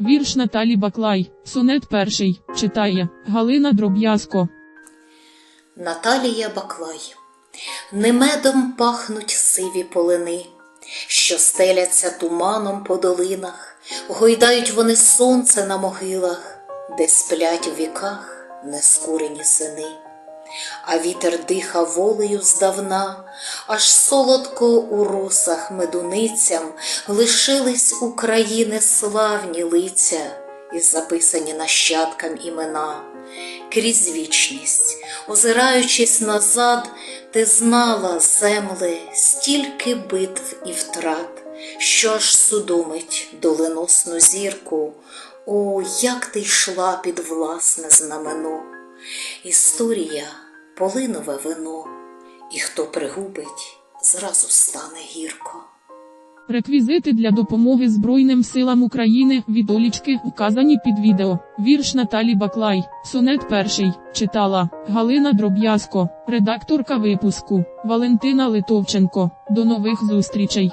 Вірш Наталі Баклай, сонет перший, читає Галина Дроб'язко. Наталія Баклай. Не медом пахнуть сиві полини, що стеляться туманом по долинах, гойдають вони сонце на могилах, де сплять у віках нескурені сини. А вітер диха волею здавна, аж солодко у русах медуницям лишились України славні лиця і записані нащадкам імена. Крізь вічність, озираючись назад, ти знала, земле, стільки битв і втрат, що аж судомить доленосну зірку. О, як ти йшла під власне знамено! Історія полинове вино, і хто пригубить, зразу стане гірко. Реквізити для допомоги Збройним силам України від Олічки вказані під відео. Вірш Наталі Баклай, сонет перший, читала Галина Дроб'язко, редакторка випуску Валентина Литовченко. До нових зустрічей!